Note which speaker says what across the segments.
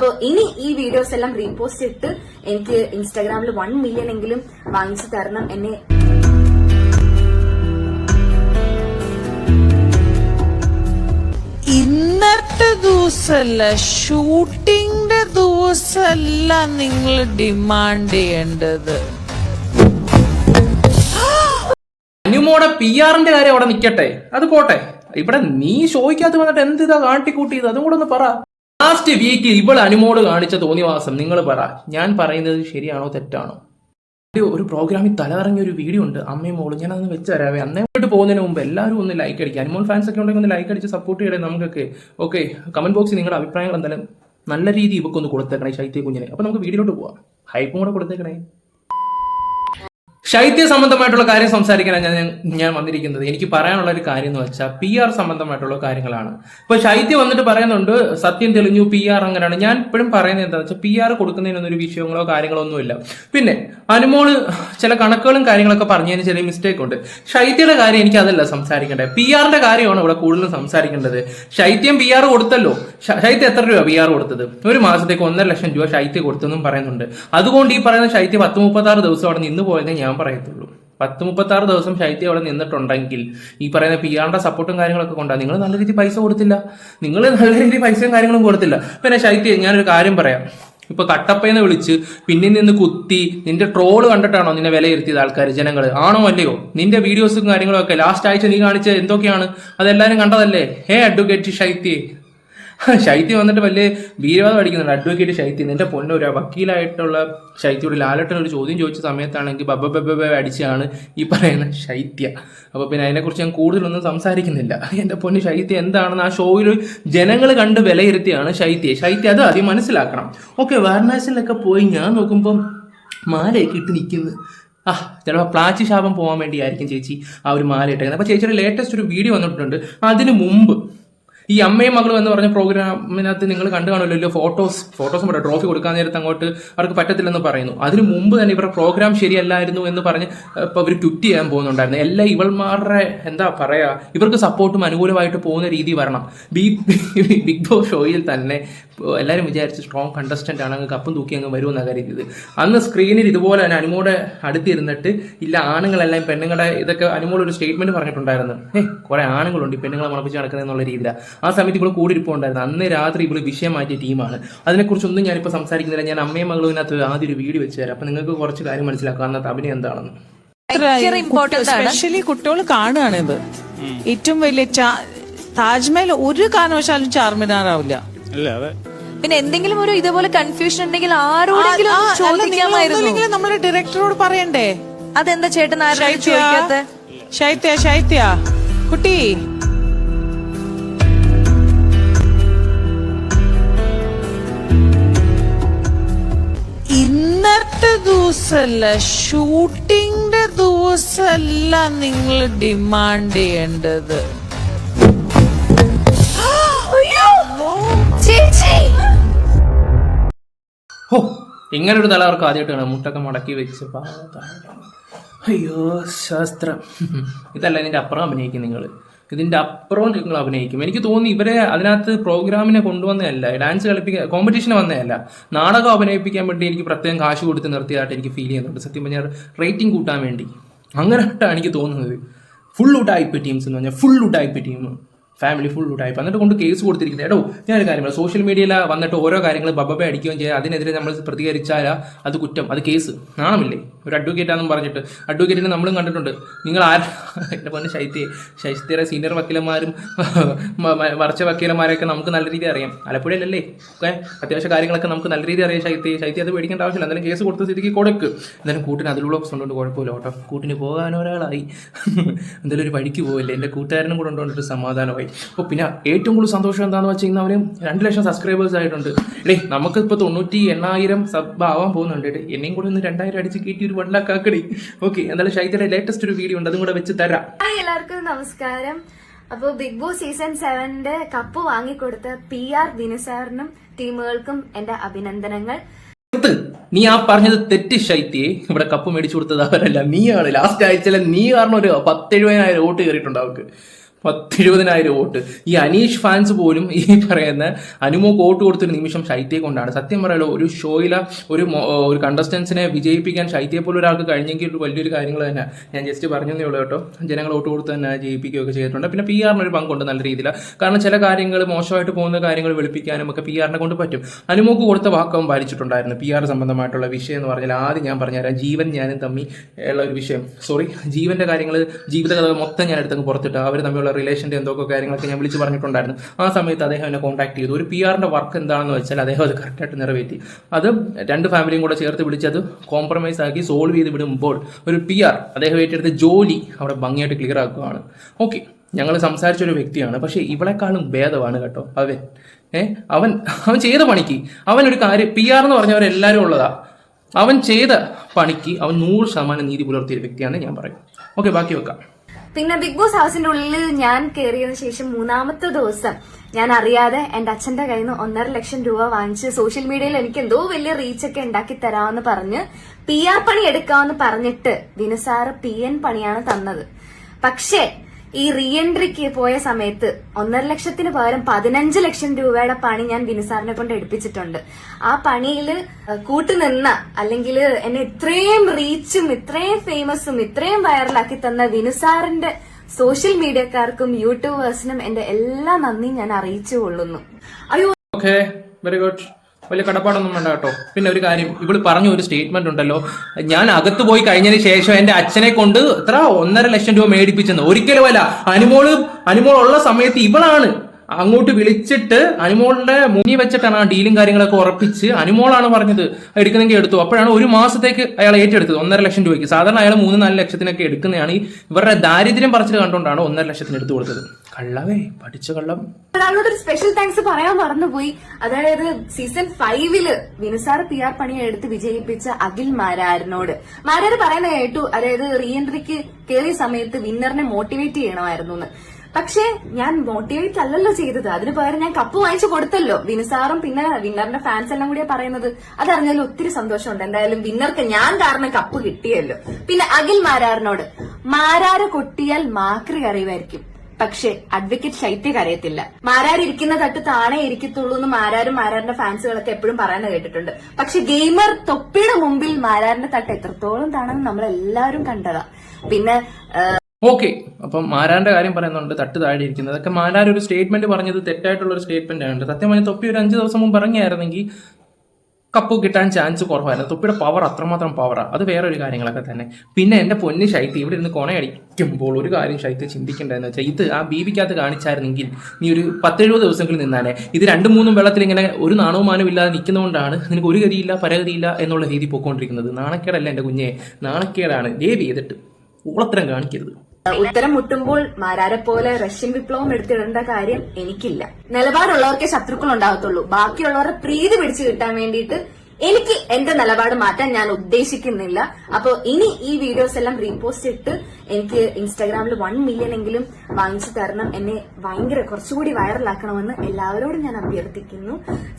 Speaker 1: അപ്പൊ ഇനി ഈ വീഡിയോസ് എല്ലാം റീപോസ്റ്റ് ഇട്ട് എനിക്ക് ഇൻസ്റ്റാഗ്രാമിൽ വൺ മില്യൺ എങ്കിലും വാങ്ങിച്ചു തരണം എന്നെ.
Speaker 2: ഇന്നത്തെ ദിവസമല്ല ഷൂട്ടിങ്ങിന്റെ ദിവസമല്ല നിങ്ങൾ ഡിമാൻഡ് ചെയ്യേണ്ടത്.
Speaker 3: അനുമോടെ പി ആറിന്റെ കാര്യം അവിടെ നിൽക്കട്ടെ അത് പോട്ടെ. ഇവിടെ നീ ഷോയ്ക്കകത്ത് വന്നിട്ട് എന്ത് ഇതാ കാട്ടിക്കൂട്ടിയത്? അതും കൂടെ ഒന്ന് പറ. ലാസ്റ്റ് വീക്ക് ഇവൾ അനുമോട് കാണിച്ച തോന്നിവാസം നിങ്ങൾ പറ. ഞാൻ പറയുന്നത് ശരിയാണോ തെറ്റാണോ? ഒരു- പ്രോഗ്രാമിൽ തലകറങ്ങിയ ഒരു വീഡിയോ ഉണ്ട്. അമ്മയും മോളും ഞാൻ അതൊന്ന് വെച്ച് അന്നേ പോയിട്ട് പോകുന്നതിന് മുമ്പ് എല്ലാവരും ഒന്ന് ലൈക്ക് അടിക്കുക അനുമോൾ ഫാൻസ് ഒക്കെ ഉണ്ടെങ്കിൽ ഒന്ന് ലൈക്ക് അടിച്ച് സപ്പോർട്ട് ചെയ്യണേ നമുക്കൊക്കെ. ഓക്കെ കമന്റ് ബോക്സിൽ നിങ്ങളുടെ അഭിപ്രായങ്ങൾ എന്തായാലും നല്ല രീതിയിൽ ഇവക്കൊന്ന് കൊടുത്തേക്കണേ ശൈത്യ കുഞ്ഞിനെ. അപ്പൊ നമുക്ക് വീഡിയോട്ട് പോവാം. ഹൈപ്പും കൂടെ കൊടുത്തേക്കണേ. ശൈത്യ സംബന്ധമായിട്ടുള്ള കാര്യം സംസാരിക്കാനാണ് ഞാൻ ഞാൻ വന്നിരിക്കുന്നത്. എനിക്ക് പറയാനുള്ള ഒരു കാര്യം എന്ന് വെച്ചാൽ പി ആർ സംബന്ധമായിട്ടുള്ള കാര്യങ്ങളാണ്. ഇപ്പൊ ശൈത്യ വന്നിട്ട് പറയുന്നുണ്ട് സത്യം തെളിഞ്ഞു പി ആർ അങ്ങനെയാണ്. ഞാൻ ഇപ്പോഴും പറയുന്നത് എന്താണെന്ന് വെച്ചാൽ പി ആർ കൊടുക്കുന്നതിനൊന്നും ഒരു വിഷയങ്ങളോ കാര്യങ്ങളോ ഒന്നുമില്ല. പിന്നെ അനുമോൾ ചില കണക്കുകളും കാര്യങ്ങളൊക്കെ പറഞ്ഞതിന് ചെറിയ മിസ്റ്റേക്ക് ഉണ്ട്. ശൈത്യയുടെ കാര്യം എനിക്ക് അതല്ല സംസാരിക്കേണ്ടത്. പി ആറിന്റെ കാര്യമാണ് ഇവിടെ കൂടുതലും സംസാരിക്കേണ്ടത്. ശൈത്യം പി ആർ കൊടുത്തല്ലോ. ശൈത്യം എത്ര രൂപ പി ആർ കൊടുത്തത്? ഒരു മാസത്തേക്ക് ഒന്നര ലക്ഷം രൂപ ശൈത്യം കൊടുത്തെന്നും പറയുന്നുണ്ട്. അതുകൊണ്ട് ഈ പറയുന്ന ശൈത്യം പത്ത് മുപ്പത്തി ആറ് ദിവസം അവിടെ നിന്ന് പോയതേ ഞാൻ പറയത്തുള്ളൂ. പത്ത് മുപ്പത്തി ആറ് ദിവസം ശൈത്യം അവിടെ നിന്നിട്ടുണ്ടെങ്കിൽ ഈ പറയുന്ന പി ആറിന്റെ സപ്പോർട്ടും കാര്യങ്ങളൊക്കെ കൊണ്ടാണ് നിങ്ങൾ നല്ല രീതിയിൽ പൈസ കൊടുത്തില്ല. നിങ്ങൾ നല്ല രീതിയിൽ പൈസയും കാര്യങ്ങളും കൊടുത്തില്ല. പിന്നെ ശൈത്യം ഞാനൊരു കാര്യം പറയാം. ഇപ്പൊ കട്ടപ്പയെന്ന് വിളിച്ച് പിന്നിൽ നിന്ന് കുത്തി നിന്റെ ട്രോൾ കണ്ടിട്ടാണോ നിന്നെ വിലയിരുത്തിയത് ആൾക്കാർ ജനങ്ങൾ ആണോ അല്ലയോ? നിന്റെ വീഡിയോസും കാര്യങ്ങളും ഒക്കെ ലാസ്റ്റ് ആഴ്ച നീ കാണിച്ച എന്തൊക്കെയാണ്? അതെല്ലാരും കണ്ടതല്ലേ? ഹേ അഡ്വക്കേറ്റ് ശൈത്യ. ശൈത്യം വന്നിട്ട് വലിയ വീരവാദം അടിക്കുന്നുണ്ട്. അഡ്വക്കേറ്റ് ശൈത്യം. നിന്റെ പൊന്ന ഒരു വക്കീലായിട്ടുള്ള ശൈത്യോട് ലാലട്ടൻ ഒരു ചോദ്യം ചോദിച്ച സമയത്താണെങ്കിൽ ബബ ബബ അടിച്ചാണ് ഈ പറയുന്ന ശൈത്യ. അപ്പൊ പിന്നെ അതിനെക്കുറിച്ച് ഞാൻ കൂടുതലൊന്നും സംസാരിക്കുന്നില്ല. എന്റെ പൊന്ന് ശൈത്യം എന്താണെന്ന് ആ ഷോയിൽ ജനങ്ങൾ കണ്ട് വിലയിരുത്തിയാണ് ശൈത്യ. ശൈത്യ അത് ആദ്യം മനസ്സിലാക്കണം. ഓക്കെ വാരണാസിലൊക്കെ പോയി ഞാൻ നോക്കുമ്പോൾ മാലയൊക്കെ ഇട്ട് നിൽക്കുന്നു. ആ ചിലപ്പോൾ പ്ലാച്ചി ശാപം പോകാൻ വേണ്ടിയായിരിക്കും ചേച്ചി ആ ഒരു മാല ഇട്ടേക്കുന്നത്. അപ്പോൾ ചേച്ചിയുടെ ലേറ്റസ്റ്റ് ഒരു വീഡിയോ വന്നിട്ടുണ്ട്. അതിന് മുമ്പ് ഈ അമ്മയും മകളും എന്ന് പറഞ്ഞ പ്രോഗ്രാമിനകത്ത് നിങ്ങൾ കണ്ടു കാണുമല്ലോ ഫോട്ടോസ് ഫോട്ടോസും പറയാം ട്രോഫി കൊടുക്കാൻ നേരത്ത് അങ്ങോട്ട് അവർക്ക് പറ്റത്തില്ലെന്ന് പറയുന്നു. അതിന് മുമ്പ് തന്നെ ഇവരുടെ പ്രോഗ്രാം ശരിയല്ലായിരുന്നു എന്ന് പറഞ്ഞ് ഇപ്പോൾ അവർ ട്വിറ്റ് ചെയ്യാൻ പോകുന്നുണ്ടായിരുന്നു. എല്ലാ ഇവൾമാരുടെ എന്താ പറയാ ഇവർക്ക് സപ്പോർട്ടും അനുകൂലമായിട്ട് പോകുന്ന രീതി വരണം. ബി ബിഗ് ബോസ് ഷോയിൽ തന്നെ എല്ലാവരും വിചാരിച്ച് സ്ട്രോങ് കണ്ടസ്റ്റന്റ് ആണ് അങ്ങ് കപ്പും തൂക്കി അങ്ങ് വരുമെന്നാണ് കരുതിയത്. അന്ന് സ്ക്രീനിൽ ഇതുപോലെ തന്നെ അനുമോടെ അടുത്തിരുന്നിട്ട് ഇല്ല ആണുങ്ങളെല്ലാം പെണ്ണുങ്ങളുടെ ഇതൊക്കെ അനുമോൾ ഒരു സ്റ്റേറ്റ്മെന്റ് പറഞ്ഞിട്ടുണ്ടായിരുന്നു. ഏഹ് കുറെ ആണുങ്ങളുണ്ട് ഈ പെണ്ണുങ്ങളെ മുളപ്പിച്ച് നടക്കുന്നത് എന്നുള്ള രീതിയിലാണ് ആ സമയത്ത് ഇവിടെ കൂടി ഇരിപ്പുണ്ടായിരുന്നു അന്ന് രാത്രി ഇവിടെ വിഷയം മാറ്റിയ ടീമാണ്. അതിനെക്കുറിച്ചൊന്നും ഞാനിപ്പോൾ സംസാരിക്കുന്നില്ല. ഞാൻ അമ്മയും മകളും ഇതിനകത്ത് ആദ്യം ഒരു വീഡിയോ വെച്ച് തരാം. അപ്പം നിങ്ങൾക്ക് കുറച്ച് കാര്യം മനസ്സിലാക്കാം. അന്നത്തെ അഭിനയം എന്താണെന്ന്.
Speaker 2: സ്പെഷ്യലി കുട്ടികൾ കാണുകയാണിത് ഏറ്റവും വലിയ താജ്മഹൽ ഒരു കാരണവശാലും ചാർമിനാറാവില്ല.
Speaker 4: അല്ല അതെ.
Speaker 5: പിന്നെ എന്തെങ്കിലും ഒരു ഇതുപോലെ കൺഫ്യൂഷൻ ഉണ്ടെങ്കിൽ ആരോടെങ്കിലും ചോദിക്കാമായിരുന്നു.
Speaker 2: നമ്മളെ ഡയറക്ടറോട് പറയണ്ടേ?
Speaker 5: അതെന്താ ചേട്ടൻ ആരോടും ചോദിക്കാത്ത?
Speaker 2: ശൈത്യ ശൈത്യ. കുട്ടി. ദിവസമല്ല ഷൂട്ടിങ്ങിന്റെ ദിവസമല്ല നിങ്ങൾ ഡിമാൻഡ് ചെയ്യേണ്ടത്.
Speaker 3: ഹോ ഇങ്ങനൊരു തലവർക്ക് ആദ്യമായിട്ട് കാണാം മുട്ടൊക്കെ മടക്കി വെച്ച്. അയ്യോ ശാസ്ത്രം. ഇതല്ല ഇതിന്റെ അപ്പുറം അഭിനയിക്കും നിങ്ങൾ ഇതിന്റെ അപ്പുറവും നിങ്ങൾ അഭിനയിക്കും. എനിക്ക് തോന്നി ഇവരെ അതിനകത്ത് പ്രോഗ്രാമിനെ കൊണ്ടുവന്നതല്ല ഡാൻസ് കളിപ്പിക്കാൻ കോമ്പറ്റീഷന് വന്നതല്ല. നാടകം അഭിനയിപ്പിക്കാൻ വേണ്ടി എനിക്ക് പ്രത്യേകം കാശ് കൊടുത്ത് നിർത്തിയതായിട്ട് എനിക്ക് ഫീൽ ചെയ്യുന്നുണ്ട്. സത്യം പറഞ്ഞാൽ റേറ്റിംഗ് കൂട്ടാൻ വേണ്ടി. അങ്ങനെയായിട്ടാണ് എനിക്ക് തോന്നുന്നത്. ഫുൾ ഉടായ്പ ടീംസ് എന്ന് പറഞ്ഞാൽ ഫുൾ ഉടായ്പ ടീം ഫാമിലി ഫുൾ ഉടായ്പ എന്നിട്ട് കൊണ്ട് കേസ് കൊടുത്തിരിക്കുന്നത് എടോ ഞാനൊരു കാര്യം സോഷ്യൽ മീഡിയയിൽ വന്നിട്ട് ഓരോ കാര്യങ്ങൾ ബബ്ബെ അടിക്കുകയും ചെയ്യുക അതിനെതിരെ നമ്മൾ പ്രതികരിച്ചാൽ അത് കുറ്റം. അത് കേസ് നാണമില്ലേ? ഒരു അഡ്വക്കേറ്റ് ആണെന്ന് പറഞ്ഞിട്ട്. അഡ്വക്കേറ്റിനെ നമ്മളും കണ്ടിട്ടുണ്ട്. നിങ്ങൾ ആര്? എന്റെ പറഞ്ഞ ശൈത്യ. ശൈത്യരെ സീനിയർ വക്കീലന്മാരും വർച്ച വക്കീലന്മാരെയൊക്കെ നമുക്ക് നല്ല രീതി അറിയാം. ആലപ്പുഴയിലല്ലേ? ഓക്കെ അത്യാവശ്യ കാര്യങ്ങളൊക്കെ നമുക്ക് നല്ല രീതി അറിയാം ശൈത്യ. ശൈത്യ അത് പേടിക്കേണ്ട ആവശ്യമില്ല. എന്തായാലും കേസ് കൊടുത്ത സ്ഥിതിക്ക് കൊടുക്ക്. എന്തായാലും കൂട്ടിന് അതിലുള്ള ഉണ്ടുകൊണ്ട് കുഴപ്പമില്ല കേട്ടോ. കൂട്ടിന് പോകാൻ ഒരാളായി എന്തായാലും ഒരു വഴിക്ക് പോകില്ല എന്റെ കൂട്ടുകാരനും കൂടെ ഉണ്ടോണ്ടൊരു സമാധാനമായി. അപ്പോൾ പിന്നെ ഏറ്റവും കൂടുതൽ സന്തോഷം എന്താണെന്ന് വെച്ച് കഴിഞ്ഞാൽ അവന് രണ്ട് ലക്ഷം സബ്സ്ക്രൈബേഴ്സ് ആയിട്ടുണ്ട്. ഡേ നമുക്ക് ഇപ്പോൾ തൊണ്ണൂറ്റി എണ്ണായിരം സബ് ആവാൻ പോകുന്നുണ്ട്. ഡേ എന്നെയും കൂടെ ഒന്ന് രണ്ടായിരം അടിച്ച് കയറ്റി ഒരു വൺ ലാക്ക് ആക്കടി. ഓക്കെ എന്തായാലും ശൈത്യയുടെ ലേറ്റസ്റ്റ് ഒരു വീഡിയോ ഉണ്ട്. അതും കൂടെ വെച്ച് തരാം.
Speaker 1: എല്ലാവർക്കും നമസ്കാരം. അപ്പോൾ ബിഗ് ബോസ് സീസൺ സെവന്റെ കപ്പ് വാങ്ങിക്കൊടുത്ത പി ആർ വിനുസാറിനും ടീമുകൾക്കും എന്റെ അഭിനന്ദനങ്ങൾ.
Speaker 3: നീ ആ പറഞ്ഞത് തെറ്റ് ശൈത്യേ ഇവിടെ കപ്പ് മേടിച്ചു കൊടുത്തത് അവരല്ല. ആണ്. ലാസ്റ്റ് ആഴ്ചയിലെ നീ കാരണം ഒരു പത്തെഴുപതിനായിരം വോട്ട് കയറിയിട്ടുണ്ട് അവർക്ക്. പത്തിരുപതിനായിരം വോട്ട്. ഈ അനീഷ് ഫാൻസ് പോലും ഈ പറയുന്ന അനുമോക്ക് വോട്ട് കൊടുത്തൊരു നിമിഷം ശൈത്യയെ കൊണ്ടാണ്. സത്യം പറയാലോ ഒരു ഷോയില ഒരു ഒരു കണ്ടസ്റ്റൻസിനെ വിജയിപ്പിക്കാൻ ശൈത്യയെ പോലും ഒരാൾക്ക് കഴിഞ്ഞെങ്കിൽ ഒരു വലിയൊരു കാര്യങ്ങൾ തന്നെ. ഞാൻ ജസ്റ്റ് പറഞ്ഞതേ ഉള്ളൂ കേട്ടോ. ജനങ്ങൾ വോട്ട് കൊടുത്ത് തന്നെ ജയിപ്പിക്കുകയൊക്കെ ചെയ്തിട്ടുണ്ട്. പിന്നെ പി ആറിന് ഒരു പങ്കുണ്ട് നല്ല രീതിയിൽ കാരണം ചില കാര്യങ്ങൾ മോശമായിട്ട് പോകുന്ന കാര്യങ്ങൾ വെളുപ്പിക്കാനും ഒക്കെ പി ആറിനെ കൊണ്ട് പറ്റും. അനുമോക്ക് കൊടുത്ത വാക്കവും പാലിച്ചിട്ടുണ്ടായിരുന്നു പി ആർ സംബന്ധമായിട്ടുള്ള വിഷയം എന്ന് പറഞ്ഞാൽ ആദ്യം ഞാൻ പറഞ്ഞുതരാം. ജീവൻ ഞാനും തമ്മി ഉള്ള ഒരു വിഷയം. സോറി ജീവന്റെ കാര്യങ്ങൾ ജീവിതകഥ മൊത്തം ഞാൻ എടുത്തങ്ങ് പുറത്തിട്ട്. അവർ തമ്മിലുള്ള റിലേഷന്റെ എന്തൊക്കെ കാര്യങ്ങളൊക്കെ ഞാൻ വിളിച്ച് പറഞ്ഞിട്ടുണ്ടായിരുന്നു. ആ സമയത്ത് അദ്ദേഹം എന്നെ കോൺടാക്ട് ചെയ്തു. ഒരു പി ആറിന്റെ വർക്ക് എന്താണെന്ന് വെച്ചാൽ അദ്ദേഹം അത് കറക്റ്റായിട്ട് നിറവേറ്റി. അത് രണ്ട് ഫാമിലിയും കൂടെ ചേർത്ത് വിളിച്ചത് കോംപ്രമൈസ് ആക്കി സോൾവ് ചെയ്ത് വിടുമ്പോൾ ഒരു പി ആർ അദ്ദേഹം ഏറ്റെടുത്ത ജോലി അവിടെ ഭംഗിയായിട്ട് ക്ലിയർ ആക്കുകയാണ്. ഓക്കെ ഞങ്ങൾ സംസാരിച്ച ഒരു വ്യക്തിയാണ്. പക്ഷേ ഇവളെക്കാളും ഭേദമാണ് കേട്ടോ അവൻ. ഏ അവൻ അവൻ ചെയ്ത പണിക്ക് അവൻ ഒരു കാര്യം പി ആർ എന്ന് പറഞ്ഞവരെല്ലാവരും ഉള്ളതാ. അവൻ ചെയ്ത പണിക്ക് അവൻ നൂറ് ശതമാനം നീതി പുലർത്തിയ വ്യക്തിയാണ് ഞാൻ പറയും. ഓക്കെ ബാക്കി വെക്കാം.
Speaker 1: പിന്നെ ബിഗ് ബോസ് ഹൗസിന്റെ ഉള്ളിൽ ഞാൻ കയറിയതിനു ശേഷം മൂന്നാമത്തെ ദിവസം ഞാൻ അറിയാതെ എന്റെ അച്ഛന്റെ കയ്യിൽ നിന്ന് ഒന്നര ലക്ഷം രൂപ വാങ്ങിച്ച് സോഷ്യൽ മീഡിയയിൽ എനിക്ക് എന്തോ വലിയ റീച്ച് ഒക്കെ ഉണ്ടാക്കി തരാമെന്ന് പറഞ്ഞ് പി ആർ പണി എടുക്കാമെന്ന് പറഞ്ഞിട്ട് വിനുസാറ് പി എൻ പണിയാണ് തന്നത്. പക്ഷേ ഈ റീഎൻട്രിക്ക് പോയ സമയത്ത് ഒന്നര ലക്ഷത്തിന് പകരം പതിനഞ്ച് ലക്ഷം രൂപയുടെ പണി ഞാൻ വിനുസാറിനെ കൊണ്ട് എടുപ്പിച്ചിട്ടുണ്ട്. ആ പണിയിൽ കൂട്ടുനിന്ന അല്ലെങ്കിൽ എന്നെ ഇത്രയും റീച്ചും ഇത്രയും ഫേമസും ഇത്രയും വൈറലാക്കി തന്ന വിനുസാറിന്റെ സോഷ്യൽ മീഡിയക്കാർക്കും യൂട്യൂബേഴ്സിനും എന്റെ എല്ലാ നന്ദിയും ഞാൻ അറിയിച്ചു കൊള്ളുന്നു അയ്യോ
Speaker 3: വെരി ഗുഡ് വലിയ കടപ്പാടൊന്നും വേണ്ട കേട്ടോ. പിന്നെ ഒരു കാര്യം ഇവൾ പറഞ്ഞ ഒരു സ്റ്റേറ്റ്മെന്റ് ഉണ്ടല്ലോ. ഞാൻ അകത്ത് പോയി കഴിഞ്ഞതിന് ശേഷം എന്റെ അച്ഛനെ കൊണ്ട് എത്ര? ഒന്നര ലക്ഷം രൂപ മേടിപ്പിച്ചെന്ന്. ഒരിക്കലും അല്ല. അനുമോൾ അനുമോൾ ഉള്ള സമയത്ത് ഇവളാണ് അങ്ങോട്ട് വിളിച്ചിട്ട് അനുമോളിന്റെ മുന്നിൽ വെച്ചിട്ടാണ് ആ ഡീലും കാര്യങ്ങളൊക്കെ ഉറപ്പിച്ച് അനുമോളാണ് പറഞ്ഞത്. എടുക്കുന്നെങ്കിൽ എടുത്തു. അപ്പോഴാണ് ഒരു മാസത്തേക്ക് അയാൾ ഏറ്റെടുത്തത്. ഒന്നര ലക്ഷം രൂപയ്ക്ക്. സാധാരണ അയാൾ മൂന്ന് നാല് ലക്ഷത്തിനൊക്കെ എടുക്കുന്നതാണ്. ഇവരുടെ ദാരിദ്ര്യം പറിച്ചിട്ട് കണ്ടുകൊണ്ടാണ് ഒന്നര ലക്ഷത്തിന് എടുത്തു കൊടുത്തത്. കള്ളവേ പഠിച്ച കള്ളം.
Speaker 1: ഒരാളോട് ഒരു സ്പെഷ്യൽ താങ്ക്സ് പറയാൻ മറന്നുപോയി. അതായത് സീസൺ ഫൈവിൽ വിനുസാർ പി ആർ പണിയെ എടുത്ത് വിജയിപ്പിച്ച അഖിൽ മാരാരനോട്. മാരാർ പറയുന്ന കേട്ടു അതായത് റീ എൻട്രിക്ക് കയറിയ സമയത്ത് വിന്നറിനെ മോട്ടിവേറ്റ് ചെയ്യണമായിരുന്നു എന്ന്. പക്ഷേ ഞാൻ മോട്ടിവേറ്റ് അല്ലല്ലോ ചെയ്തത്. അതിന് പകരം ഞാൻ കപ്പ് വാങ്ങിച്ചു കൊടുത്തല്ലോ. വിനുസാറും പിന്നെ വിന്നറിന്റെ ഫാൻസ് എല്ലാം കൂടിയാ പറയുന്നത്. അതറിഞ്ഞാലും ഒത്തിരി സന്തോഷമുണ്ട്. എന്തായാലും വിന്നർക്ക് ഞാൻ കാരണം കപ്പ് കിട്ടിയല്ലോ. പിന്നെ അഖിൽ മാരാറിനോട് മാരാര കൊട്ടിയാൽ മാക്രി അറിയുമായിരിക്കും. പക്ഷേ അഡ്വക്കേറ്റ് ശൈത്യ കരയത്തില്ല. മാരാരിരിക്കുന്ന തട്ട് താണെ ഇരിക്കത്തുള്ളൂ എന്ന് മാരാരും മാരാറിന്റെ ഫാൻസുകളൊക്കെ എപ്പോഴും പറയുന്നത് കേട്ടിട്ടുണ്ട്. പക്ഷെ ഗെയിമർ തൊപ്പിയുടെ മുമ്പിൽ മാരാറിന്റെ തട്ട് എത്രത്തോളം താണെന്ന് നമ്മൾ എല്ലാവരും കണ്ടതാ. പിന്നെ
Speaker 3: ഓക്കെ. അപ്പം മാരാന്റെ കാര്യം പറയുന്നുണ്ട് തട്ട് താഴെ ഇരിക്കുന്നത്. അതൊക്കെ മാരാർ ഒരു സ്റ്റേറ്റ്മെന്റ് പറഞ്ഞത് തെറ്റായിട്ടുള്ള ഒരു സ്റ്റേറ്റ്മെന്റ് ആണ്. സത്യം പറഞ്ഞ തൊപ്പി ഒരു അഞ്ച് ദിവസം മുമ്പ് ഇറങ്ങിയായിരുന്നെങ്കിൽ കപ്പ് കിട്ടാൻ ചാൻസ് കുറവായിരുന്നു. തൊപ്പിയുടെ പവർ അത്രമാത്രം പവറാണ് അത് വേറൊരു കാര്യങ്ങളൊക്കെ തന്നെ. പിന്നെ എന്റെ പൊന്ന് ശൈത്യ ഇവിടെ ഇരുന്ന് കൊണയടിക്കുമ്പോൾ ഒരു കാര്യം ശൈത്യ ചിന്തിക്കേണ്ടതെന്ന് വെച്ചാൽ ഇത് ആ ബീവിക്കകത്ത് കാണിച്ചായിരുന്നെങ്കിൽ നീ ഒരു പത്തെഴുപത് ദിവസങ്ങളിൽ നിന്നാലേ ഇത് രണ്ടും മൂന്നും വെള്ളത്തിൽ ഇങ്ങനെ ഒരു നാണവും മാനവും ഇല്ലാതെ നിൽക്കുന്നതുകൊണ്ടാണ് നിനക്ക് ഒരു ഗതിയില്ല പരഗതിയില്ല എന്നുള്ള രീതി പോയിക്കൊണ്ടിരിക്കുന്നത്. നാണക്കേടല്ല എന്റെ കുഞ്ഞെ. നാണക്കേടാണ്. ദേവി ചെയ്തിട്ട് ഓളത്തരം കാണിക്കരുത്.
Speaker 1: ഉത്തരം മുട്ടുമ്പോൾ മാരാരെ പോലെ റഷ്യൻ വിപ്ലവം എടുത്തിടേണ്ട കാര്യം എനിക്കില്ല. നിലപാടുള്ളവർക്കേ ശത്രുക്കൾ ഉണ്ടാകത്തുള്ളൂ. ബാക്കിയുള്ളവരുടെ പ്രീതി പിടിച്ചു കിട്ടാൻ വേണ്ടിയിട്ട് എനിക്ക് എന്റെ നിലപാട് മാറ്റാൻ ഞാൻ ഉദ്ദേശിക്കുന്നില്ല. അപ്പോൾ ഇനി ഈ വീഡിയോസ് എല്ലാം റീപോസ്റ്റ് ഇട്ട് എനിക്ക് ഇൻസ്റ്റാഗ്രാമിൽ വൺ മില്യൺ എങ്കിലും വാങ്ങിച്ചു തരണം. എന്നെ ഭയങ്കര കുറച്ചുകൂടി വൈറലാക്കണമെന്ന് എല്ലാവരോടും ഞാൻ അഭ്യർത്ഥിക്കുന്നു.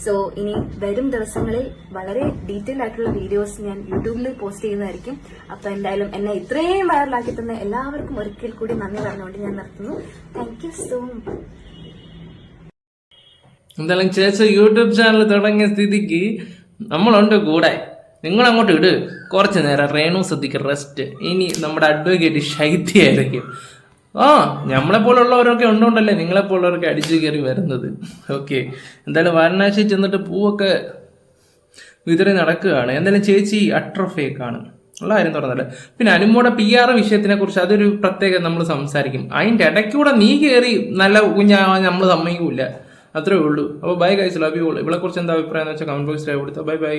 Speaker 1: സോ ഇനി വരും ദിവസങ്ങളിൽ വളരെ ഡീറ്റെയിൽ ആയിട്ടുള്ള വീഡിയോസ് ഞാൻ യൂട്യൂബിൽ പോസ്റ്റ് ചെയ്യുന്നതായിരിക്കും. അപ്പൊ എന്തായാലും എന്നെ ഇത്രയും വൈറലാക്കി തന്ന എല്ലാവർക്കും ഒരിക്കൽ കൂടി നന്ദി പറഞ്ഞുകൊണ്ട് ഞാൻ നിർത്തുന്നു. താങ്ക് യു സോ മച്ച്
Speaker 3: എന്തായാലും ചേച്ചി യൂട്യൂബ് ചാനൽ തുടങ്ങിയ സ്ഥിതിക്ക് നമ്മളുണ്ട് കൂടെ. നിങ്ങൾ അങ്ങോട്ട് ഇട്. കുറച്ച് നേരം റേണു സദ്യക്ക് റെസ്റ്റ് ഇനി നമ്മുടെ അഡ്വക്കേറ്റ് ശൈത്യായിരിക്കും ആ നമ്മളെ പോലുള്ളവരൊക്കെ ഉണ്ടോണ്ടല്ലേ നിങ്ങളെ പോലുള്ളവരൊക്കെ അടിച്ചു കയറി വരുന്നത്. ഓക്കെ എന്തായാലും വാരണാസി ചെന്നിട്ട് പൂവൊക്കെ വിതറി നടക്കുകയാണ്. എന്തായാലും ചേച്ചി അട്രഫേക്കാണ്. ഉള്ള കാര്യം തുറന്നല്ലേ. പിന്നെ അനുമോടെ പി ആർ വിഷയത്തിനെ കുറിച്ച് അതൊരു പ്രത്യേകം നമ്മൾ സംസാരിക്കും. അതിന്റെ ഇടയ്ക്കൂടെ നീ കയറി നല്ല കുഞ്ഞാവാൻ നമ്മൾ സമ്മതിക്കൂല അത്രേ ഉള്ളൂ. അപ്പോൾ ബൈ ഗൈസ് ലവ് യു ഇവിടെ കുറിച്ച് എന്താ അഭിപ്രായം എന്ന് വെച്ചാൽ കമന്റ് ബോക്സിൽ കൊടുത്താൽ ബൈ ബൈ